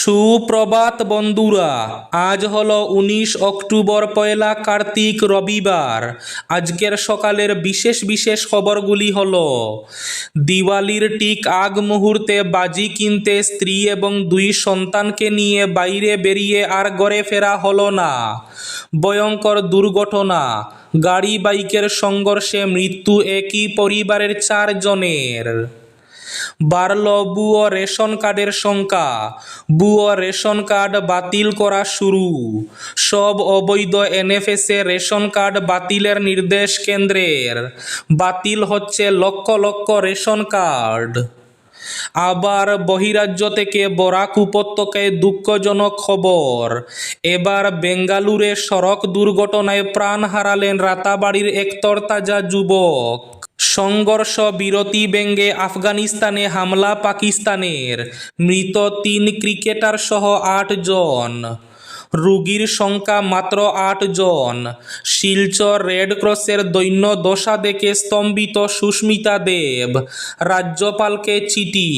সুপ্রভাত বন্ধুরা, আজ হলো উনিশ অক্টোবর, পয়লা কার্তিক, রবিবার। আজকের সকালের বিশেষ বিশেষ খবরগুলি হল, দিওয়ালির ঠিক আগ মুহূর্তে বাজি কিনতে স্ত্রী এবং দুই সন্তানকে নিয়ে বাইরে বেরিয়ে আর ঘরে ফেরা হলো না। ভয়ঙ্কর দুর্ঘটনা, গাড়ি বাইকের সংঘর্ষে মৃত্যু একই পরিবারের চারজনের। বাড়ল ভুয়ো রেশন কার্ডের সংখ্যা ভুয়ো রেশন কার্ড বাতিল করা শুরু। সব অবৈধ এনএফএসে রেশন কার্ড বাতিলের নির্দেশ কেন্দ্রের। বাতিল হচ্ছে লক্ষ লক্ষ রেশন কার্ড। আবার বহিরাজ্য থেকে বরাক উপত্যকায় দুঃখজনক খবর, এবার বেঙ্গালুরে সড়ক দুর্ঘটনায় প্রাণ হারালেন রাতাবাড়ির এক তরতাজা যুবক। সংঘর্ষ বিরতি ব্যঙ্গে আফগানিস্তানে হামলা পাকিস্তানের। মৃত তিন ক্রিকেটার সহ আট জন। রুগীর সংখ্যা মাত্র আট জন। শিলচর রেড ক্রসের দৈন্য দশা দেখে স্তম্ভিত সুস্মিতা দেব। রাজ্যপালকে চিঠি।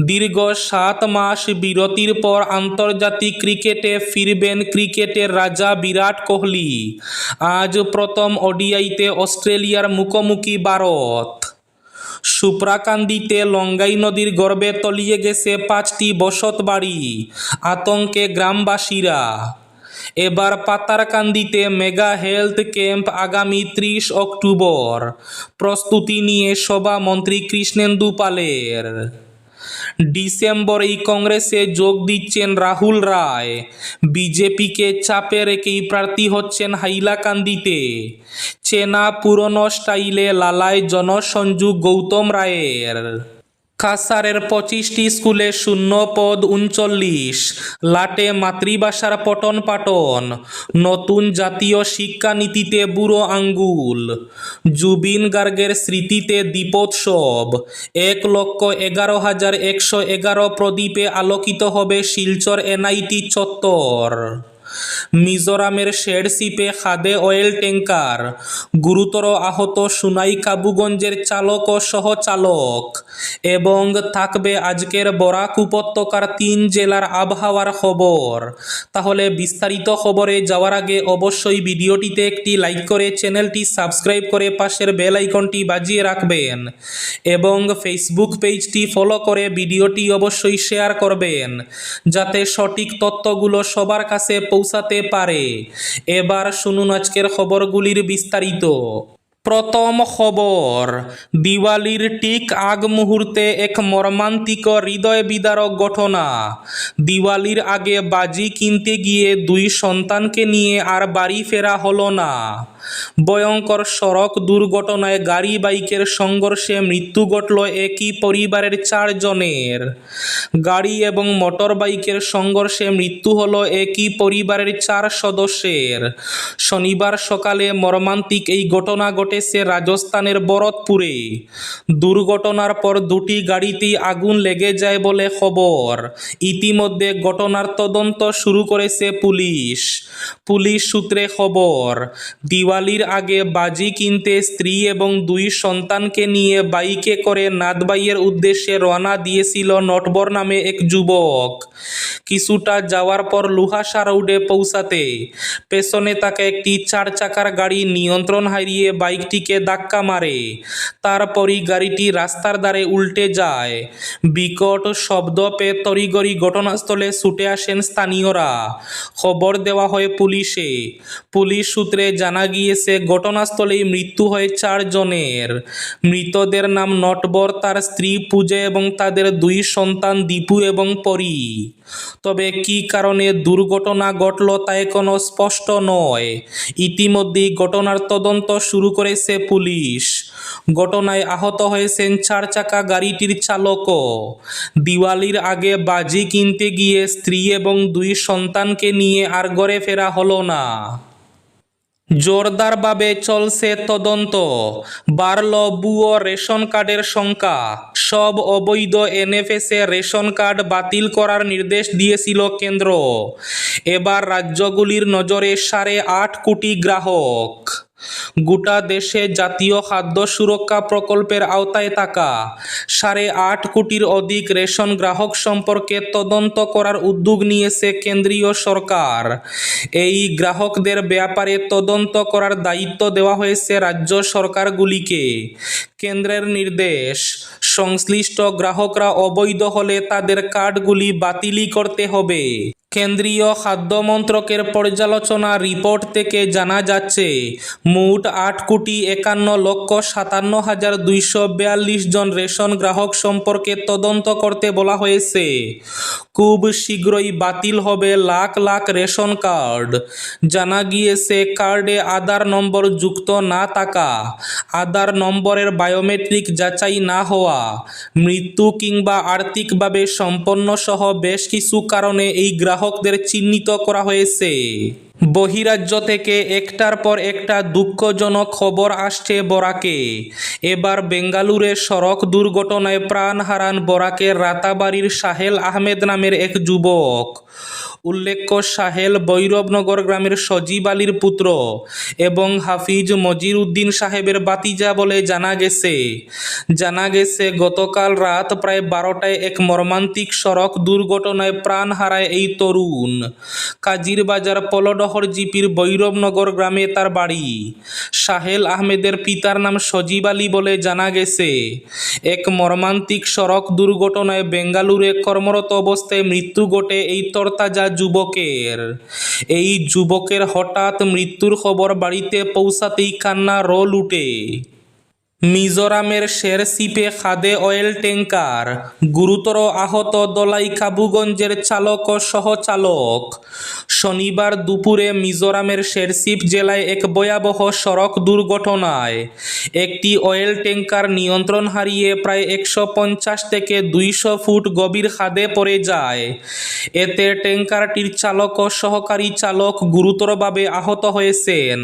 দীর্ঘ সাত মাস বিরতির পর আন্তর্জাতিক ক্রিকেটে ফিরবেন ক্রিকেটের রাজা বিরাট কোহলি। আজ প্রথম ওডিআইতে অস্ট্রেলিয়ার মুখোমুখি ভারত। সুপ্রাকান্দিতে লঙ্গাই নদীর গর্ভে তলিয়ে গেছে পাঁচটি বসত বাড়ি, আতঙ্কে গ্রামবাসীরা। এবার পাতারকান্দিতে মেগা হেলথ ক্যাম্প আগামী ত্রিশ অক্টোবর। প্রস্তুতি নিয়ে সভা মন্ত্রী কৃষ্ণেন্দু পালের। ডিসেম্বরেই কংগ্রেসে যোগ দিচ্ছেন রাহুল রায়। বিজেপিকে চাপে রেখেই প্রার্থী হচ্ছেন হাইলাকান্দিতে চেনা পুরনো স্টাইলে লালায় জনসংযোগ গৌতম রায়ের। কাসারের পঁচিশটি স্কুলে শূন্য পদ উনচল্লিশ। লাটে মাতৃভাষার পঠন পাঠন। নতুন জাতীয় শিক্ষানীতিতে বুড়ো আঙ্গুল। জুবিন গার্গের স্মৃতিতে দীপোৎসব। এক লক্ষ এগারো হাজার একশো এগারো প্রদীপে আলোকিত হবে শিলচর এনআইটি চত্বর। মিজোরামের শেড শেডশিপে খাদে অয়েল ট্যাঙ্কার গুরুতর আহত সুনাই কাবুগঞ্জের চালক ও সহচালক, এবং থাকবে আজকের বরাক উপত্যকার তিন জেলার আবহাওয়ার খবর। তাহলে বিস্তারিত খবরে যাওয়ার আগে অবশ্যই ভিডিওটিতে একটি লাইক করে চ্যানেলটি সাবস্ক্রাইব করে পাশের বেল আইকনটি বাজিয়ে রাখবেন, এবং ফেসবুক পেজটি ফলো করে ভিডিওটি অবশ্যই শেয়ার করবেন, যাতে সঠিক তথ্যগুলো সবার কাছে পৌঁছাতে পারে। এবার শুনুন আজকের খবরগুলির বিস্তারিত। প্রথম খবর, দিওয়ালির ঠিক আগ মুহূর্তে এক মর্মান্তিক হৃদয় বিদারক ঘটনা। দিওয়ালির আগে বাজি কিনতে গিয়ে দুই সন্তানকে নিয়ে আর বাড়ি ফেরা হলো না। ভয়ঙ্কর সড়ক দুর্ঘটনায় গাড়ি, বাইকের সংঘর্ষে মৃত্যু ঘটল একই পরিবারের চারজনের। গাড়ি এবং মোটর বাইকের সংঘর্ষে মৃত্যু হলো একই পরিবারের চার সদস্যের। শনিবার সকালে মর্মান্তিক এই ঘটনা ঘটেছে রাজস্থানের বরতপুরে দুর্ঘটনার পর দুটি গাড়িতেই আগুন লেগে যায় বলে খবর। ইতিমধ্যে ঘটনার তদন্ত শুরু করেছে পুলিশ। পুলিশ সূত্রে খবর দিওয়ালির আগে বাজি কিনতে স্ত্রী এবং দুই সন্তানকে নিয়ে বাইকে করে নাদবাইয়ের উদ্দেশ্যে রওনা দিয়েছিল নটবর নামে এক যুবক। কিছুটা যাওয়ার পর লুহাসা রোডে পৌঁছাতে পেছনে তাকে একটি চার চাকার গাড়ি নিয়ন্ত্রণ হারিয়ে বাইকটিকে ধাক্কা মারে। তারপরই গাড়িটি রাস্তার ধারে উল্টে যায়। বিকট শব্দ পেয়ে তড়িগড়ি ঘটনাস্থলে ছুটে আসেন স্থানীয়রা। খবর দেওয়া হয় পুলিশে। পুলিশ সূত্রে জানা গিয়েছে ঘটনাস্থলেই মৃত্যু হয় চারজনের। মৃতদের নাম নটবর, তার স্ত্রী পূজা এবং তাদের দুই সন্তান দীপু এবং পরি। তবে কী কারণে দুর্ঘটনা ঘটল তা এখনও স্পষ্ট নয়। ইতিমধ্যেই ঘটনার তদন্ত শুরু করেছে পুলিশ। ঘটনায় আহত হয়েছেন চার চাকা গাড়িটির চালকও দিওয়ালির আগে বাজি কিনতে গিয়ে স্ত্রী এবং দুই সন্তানকে নিয়ে আর ঘরে ফেরা হলো না। জোরদারভাবে চলছে তদন্ত। বাড়ল বুয়ো রেশন কার্ডের সংখ্যা। সব অবৈধ এনএফএসে রেশন কার্ড বাতিল করার নির্দেশ দিয়েছিল কেন্দ্র। এবার রাজ্যগুলির নজরে সাড়ে আট কোটি গ্রাহক। গোটা দেশে জাতীয় খাদ্য সুরক্ষা প্রকল্পের আওতায় থাকা। সাড়ে আট কোটির অধিক রেশন গ্রাহক সম্পর্কে তদন্ত করার উদ্যোগ নিয়েছে কেন্দ্রীয় সরকার। এই গ্রাহকদের ব্যাপারে তদন্ত করার দায়িত্ব দেওয়া হয়েছে রাজ্য সরকারগুলিকে। কেন্দ্রের নির্দেশ, সংশ্লিষ্ট গ্রাহকরা অবৈধ হলে তাদের কার্ডগুলি বাতিলই করতে হবে। কেন্দ্রীয় খাদ্য মন্ত্রকের পর্যালোচনা রিপোর্ট থেকে জানা যাচ্ছে, মোট আট কোটি একান্ন লক্ষ সাতান্ন হাজার দুইশো বিয়াল্লিশ জন রেশন গ্রাহক সম্পর্কে তদন্ত করতে বলা হয়েছে। খুব শীঘ্রই বাতিল হবে লাখ লাখ রেশন কার্ড। জানা গিয়েছে, কার্ডে আধার নম্বর যুক্ত না থাকা, আধার নম্বরের বায়োমেট্রিক যাচাই না হওয়া, মৃত্যু কিংবা আর্থিকভাবে সম্পন্ন সহ বেশ কিছু কারণে এই গ্রাহকদের চিহ্নিত করা হয়েছে। বহিরাজ্য থেকে একটার পর একটা দুঃখজনক খবর আসছে বরাকে। এবার বেঙ্গালুরে সড়ক দুর্ঘটনায় প্রাণ হারান বরাকের রাতাবাড়ির সাহেল আহমেদ নামের এক যুবক। উল্লেখ্য, সাহেল বৈরবনগর গ্রামের সজীব আলীর পুত্র এবং হাফিজ মজির উদ্দিন সাহেবের বাতিজা বলে জানা গেছে। জানা গেছে, গতকাল রাত প্রায় বারোটায় এক মর্মান্তিক সড়ক দুর্ঘটনায় প্রাণ হারায় এই তরুণ। কাজির বাজার পলডহর জিপির বৈরবনগর গ্রামে তার বাড়ি। সাহেল আহমেদের পিতার নাম সজীব আলী বলে জানা গেছে। এক মর্মান্তিক সড়ক দুর্ঘটনায় বেঙ্গালুরে কর্মরত অবস্থায় মৃত্যু ঘটে এই তরতাজা যুবকের। এই যুবকের হঠাৎ মৃত্যুর খবর বাড়িতে পৌঁছাতেই কান্না রোল উঠে। মিজোরামের শেরশিপে খাদে অয়েল ট্যাঙ্কার গুরুতর আহত দলাই কাবুগঞ্জের চালক ও সহচালক। শনিবার দুপুরে মিজোরামের শেরশিপ জেলায় এক ভয়াবহ সড়ক দুর্ঘটনায় একটি অয়েল ট্যাঙ্কার নিয়ন্ত্রণ হারিয়ে প্রায় একশো পঞ্চাশ থেকে দুইশো ফুট গভীর খাদে পড়ে যায়। এতে ট্যাঙ্কারটির চালক ও সহকারী চালক গুরুতরভাবে আহত হয়েছেন।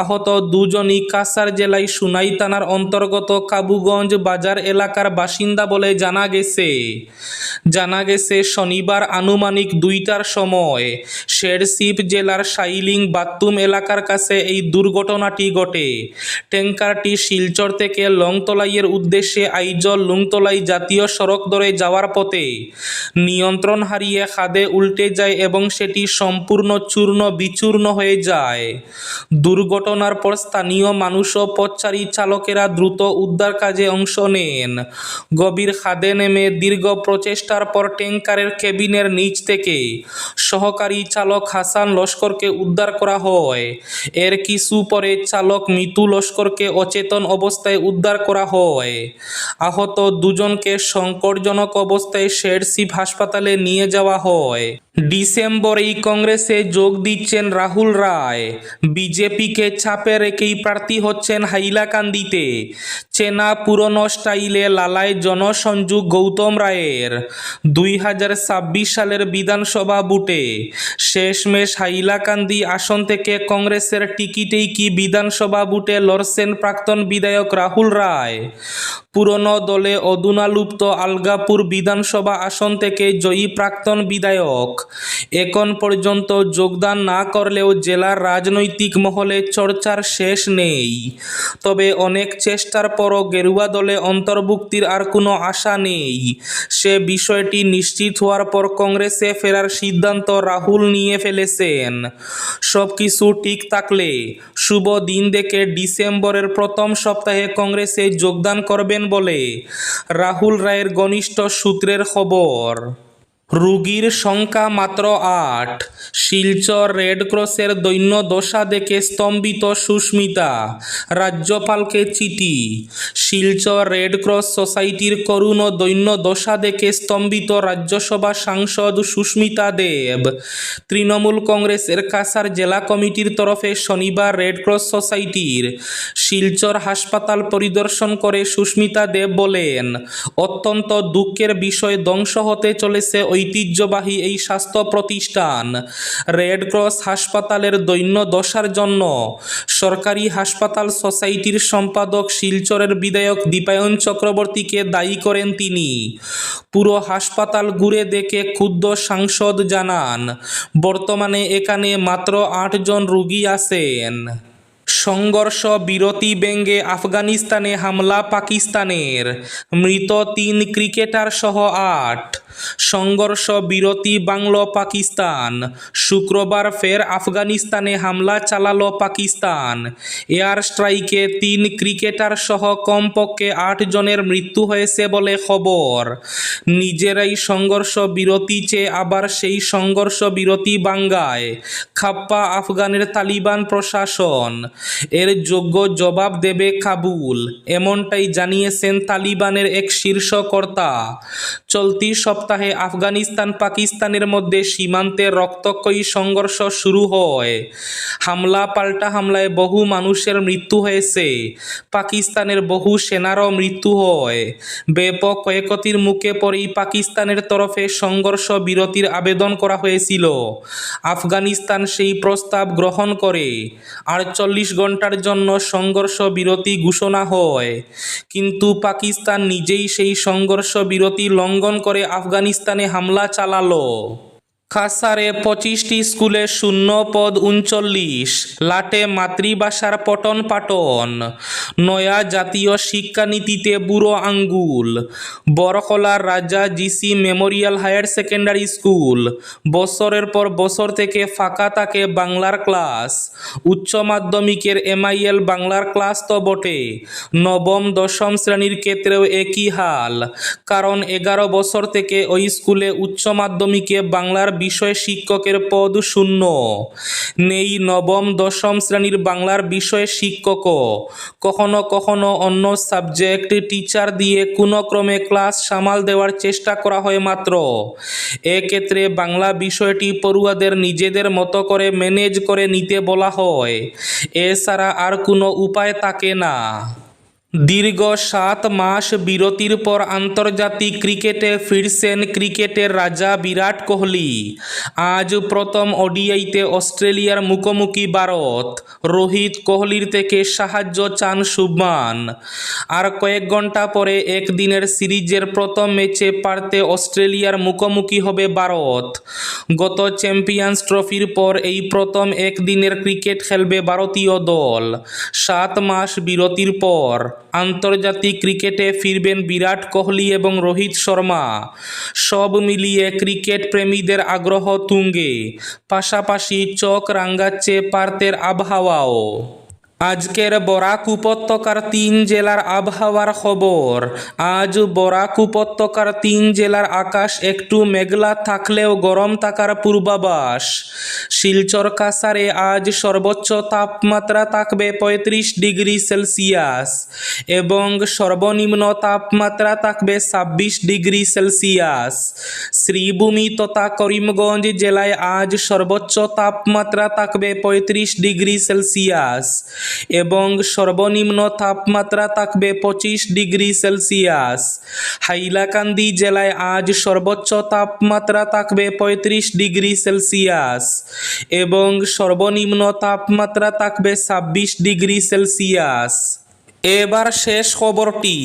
আহত দুজনই কাসার জেলায় সুনাই থানার অন্তর্গত কাবুগঞ্জ বাজার এলাকার বাসিন্দা বলে জানা গেছে। জানা গেছে শনিবার আনুমানিক দুইটার সময় শেরশিপ জেলার সাইলিং বাত্তুম এলাকার কাছে এই দুর্ঘটনাটি ঘটে। ট্যাঙ্কারটি শিলচর থেকে লংতলাইয়ের উদ্দেশ্যে আইজল লুংতলাই জাতীয় সড়ক ধরে যাওয়ার পথে নিয়ন্ত্রণ হারিয়ে খাদে উল্টে যায় এবং সেটি সম্পূর্ণ চূর্ণ বিচূর্ণ হয়ে যায়। দুর্ঘটনার পর স্থানীয় মানুষ ও পথচারী চালকেরা দ্রুত উদ্ধার কাজে অংশ নেন। গভীর খাদে নেমে দীর্ঘ প্রচেষ্টার পর ট্যাঙ্কারের কেবিনের নিচ থেকে সহকারী চালক হাসান লস্করকে উদ্ধার করা হয়। এর কিছু পরে চালক মিতু লস্করকে অচেতন অবস্থায় উদ্ধার করা হয়। আহত দুজনকে সংকটজনক অবস্থায় শেরশিপ হাসপাতালে নিয়ে যাওয়া হয়। ডিসেম্বরেই কংগ্রেসে যোগ দিচ্ছেন রাহুল রায়। বিজেপিকে চাপে রেখেই প্রার্থী হচ্ছেন হাইলাকান্দিতে চেনা পুরনো স্টাইলে লালায় জনসংযোগ গৌতম রায়ের। দুই হাজার ছাব্বিশ সালের বিধানসভা বুটে। শেষমেশ হাইলাকান্দি আসন থেকে কংগ্রেসের টিকিটেই কি বিধানসভা বুটে লড়ছেন প্রাক্তন বিধায়ক রাহুল রায়? পুরনো দলে অদুনালুপ্ত আলগাপুর বিধানসভা আসন থেকে জয়ী প্রাক্তন বিধায়ক। এখন পর্যন্ত যোগদান না করলেও জেলার রাজনৈতিক মহলে চর্চার শেষ নেই। তবে অনেক চেষ্টার পরও গেরুয়া দলে অন্তর্ভুক্তির আর কোনো আশা নেই। সে বিষয়টি নিশ্চিত হওয়ার পর কংগ্রেসে ফেরার সিদ্ধান্ত রাহুল নিয়ে ফেলেছেন। সব কিছু ঠিক থাকলে শুভ দিন দেখে ডিসেম্বরের প্রথম সপ্তাহে কংগ্রেসে যোগদান করবেন বলে রাহুল রায়ের ঘনিষ্ঠ সূত্রের খবর। রোগীর সংখ্যা মাত্র আট। শিলচর রেডক্রসের দৈন্য দশা দেখে স্তম্ভিত সুস্মিতা। রাজ্যপালকে চিঠি। শিলচর রেডক্রস সোসাইটির করুণ ও দৈন্য দশা দেখে স্তম্ভিত রাজ্যসভা সাংসদ সুস্মিতা দেব। তৃণমূল কংগ্রেসের কাসার জেলা কমিটির তরফে শনিবার রেডক্রস সোসাইটির শিলচর হাসপাতাল পরিদর্শন করে সুস্মিতা দেব বলেন, অত্যন্ত দুঃখের বিষয় ধ্বংস হতে চলেছে ঐতিহ্যবাহী এই স্বাস্থ্য প্রতিষ্ঠান রেড ক্রস হাসপাতালের দৈন্য দশার জন্য সরকারি হাসপাতাল সোসাইটির সম্পাদক শিলচরের বিধায়ক দীপায়ন চক্রবর্তীকে দায়ী করেন তিনি। পুরো হাসপাতাল ঘুরে দেখে ক্ষুদ্র সাংসদ জানান, বর্তমানে এখানে মাত্র আটজন রুগী আছেন। সংঘর্ষ, বিরতি ব্যঙ্গে আফগানিস্তানে হামলা পাকিস্তানের। মৃত তিন ক্রিকেটার সহ আট। সংঘর্ষ বিরতি বাংল পাকিস্তান। শুক্রবার ফের আফগানিস্তানে হামলা চালালো পাকিস্তান। এয়ার স্ট্রাইকে তিন ক্রিকেটার সহ কমপক্ষে আট জনের মৃত্যু হয়েছে বলে খবর। নিজেরাই সংঘর্ষ বিরতি চেয়ে আবার সেই সংঘর্ষ বিরতি বাঙ্গায়। খাপ্পা আফগানের তালিবান প্রশাসন। এর যোগ্য জবাব দেবে কাবুল, এমনটাই জানিয়েছেন তালিবানের এক শীর্ষ কর্তা। চলতি সপ্তাহে আফগানিস্তান পাকিস্তানের মধ্যে সীমান্তে রক্তক্ষয়ী সংঘর্ষ শুরু হয়। হামলা, পাল্টা হামলায় বহু মানুষের মৃত্যু হয়েছে। পাকিস্তানের বহু সেনারও মৃত্যু হয়। ব্যাপক ক্ষয়ক্ষতির মুখে পড়েই পাকিস্তানের তরফে সংঘর্ষ বিরতির আবেদন করা হয়েছিল। আফগানিস্তান সেই প্রস্তাব গ্রহণ করে। আটচল্লিশ ঘণ্টার জন্য সংঘর্ষ বিরতি ঘোষণা হয়। কিন্তু পাকিস্তান নিজেই সেই সংঘর্ষ বিরতি লঙ্ঘন করে আফগানিস্তানে হামলা চালালো। কাসারে পঁচিশটি স্কুলে শূন্য পদ উনচল্লিশ, লাটে মাতৃভাষার পটন পাটন নয়া জাতীয় শিক্ষানীতিতে বুড়ো আঙ্গুল, বরকলার Raja GC memorial higher secondary school, বছরের পর বছর থেকে ফাঁকা থাকে বাংলার ক্লাস, উচ্চ মাধ্যমিকের এমআইএল বাংলার ক্লাস তো বটে, নবম দশম শ্রেণির ক্ষেত্রেও একই হাল, কারণ এগারো বছর থেকে ওই স্কুলে উচ্চ মাধ্যমিকে বাংলার বিষয় শিক্ষকের পদ শূন্য। নেই নবম, দশম শ্রেণির বাংলার বিষয় শিক্ষকও কখনো কখনো অন্য সাবজেক্ট টিচার দিয়ে কোনো ক্রমে ক্লাস সামাল দেওয়ার চেষ্টা করা হয় মাত্র। এক্ষেত্রে বাংলা বিষয়টি পড়ুয়াদের নিজেদের মতো করে ম্যানেজ করে নিতে বলা হয়। এছাড়া আর কোনো উপায় থাকে না। দীর্ঘ সাত মাস বিরতির পর আন্তর্জাতিক ক্রিকেটে ফিরছেন ক্রিকেটের রাজা বিরাট কোহলি। আজ প্রথম ওডিআইতে অস্ট্রেলিয়ার মুখোমুখি ভারত। রোহিত কোহলির থেকে সাহায্য চান শুভমান। আর কয়েক ঘণ্টা পরে একদিনের সিরিজের প্রথম ম্যাচে পারতে অস্ট্রেলিয়ার মুখোমুখি হবে ভারত। গত চ্যাম্পিয়ন্স ট্রফির পর এই প্রথম একদিনের ক্রিকেট খেলবে ভারতীয় দল। সাত মাস বিরতির পর আন্তর্জাতিক ক্রিকেটে ফিরবেন বিরাট কোহলি এবং রোহিত শর্মা। সব মিলিয়ে ক্রিকেট প্রেমীদের আগ্রহ তুঙ্গে। পাশাপাশি চোখ রাঙ্গাচ্ছে পার্তের আবহাওয়াও। আজকের বরাক উপত্যকার তিন জেলার আবহাওয়ার খবর। আজ বরাক উপত্যকার তিন জেলার আকাশ একটু মেঘলা থাকলেও গরম থাকার পূর্বাভাস। শিলচর কাসারে আজ সর্বোচ্চ তাপমাত্রা থাকবে পঁয়ত্রিশ ডিগ্রি সেলসিয়াস এবং সর্বনিম্ন তাপমাত্রা থাকবে ছাব্বিশ ডিগ্রি সেলসিয়াস। শ্রীভূমি তথা করিমগঞ্জ জেলায় আজ সর্বোচ্চ তাপমাত্রা থাকবে পঁয়ত্রিশ ডিগ্রি সেলসিয়াস এবং সর্বনিম্ন তাপমাত্রা থাকবে পঁচিশ ডিগ্রি সেলসিয়াস। হাইলাকান্দি জেলায় আজ সর্বোচ্চ তাপমাত্রা থাকবে পঁয়ত্রিশ ডিগ্রি সেলসিয়াস। এবং সর্বনিম্ন তাপমাত্রা থাকবে ছাব্বিশ ডিগ্রি সেলসিয়াস। এবার শেষ খবরটি।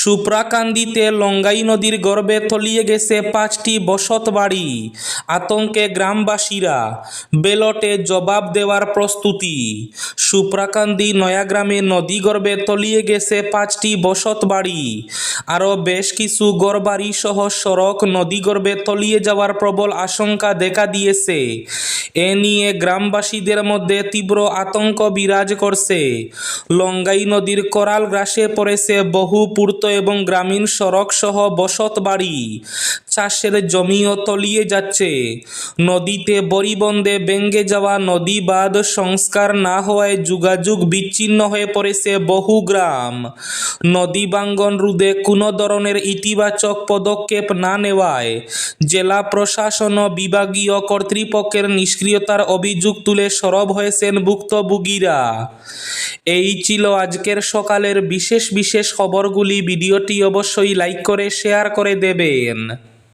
সুপ্রাকান্দিতে লঙ্গাই নদীর গর্ভে তলিয়ে গেছে পাঁচটি বসত বাড়ি। আতঙ্কে গ্রামবাসীরা বেলটে জবাব দেওয়ার প্রস্তুতি। সুপ্রাকান্দি নয়াগ্রামে নদী গর্ভে তলিয়ে গেছে পাঁচটি বসত বাড়ি। আরও বেশ কিছু গড়বাড়ি সহ সড়ক নদী গর্ভে তলিয়ে যাওয়ার প্রবল আশঙ্কা দেখা দিয়েছে। এ নিয়ে গ্রামবাসীদের মধ্যে তীব্র আতঙ্ক বিরাজ করছে। লঙ্গাই নদীর করাল গ্রাসে পড়েছে বহু পূর্ত এবং গ্রামীণ সড়ক সহ বসত বাড়ি। চাষের জমিও তলিয়ে যাচ্ছে। নদীতে বরিবন্দে বেঙ্গে যাওয়া নদী বাঁধ সংস্কার না হওয়ায় যোগাযোগ বিচ্ছিন্ন হয়ে পড়েছে বহু গ্রাম। নদী বাঙ্গন রোধে কোনো ধরনের ইতিবাচক পদক্ষেপ না নেওয়ায় জেলা প্রশাসন ও বিভাগীয় কর্তৃপক্ষের নিষ্ক্রিয়তার অভিযোগ তুলে সরব হয়েছেন ভুক্তভোগীরা। এই ছিল আজকের সকালের বিশেষ বিশেষ খবরগুলি। ভিডিওটি অবশ্যই লাইক করে, শেয়ার করে দেবেন।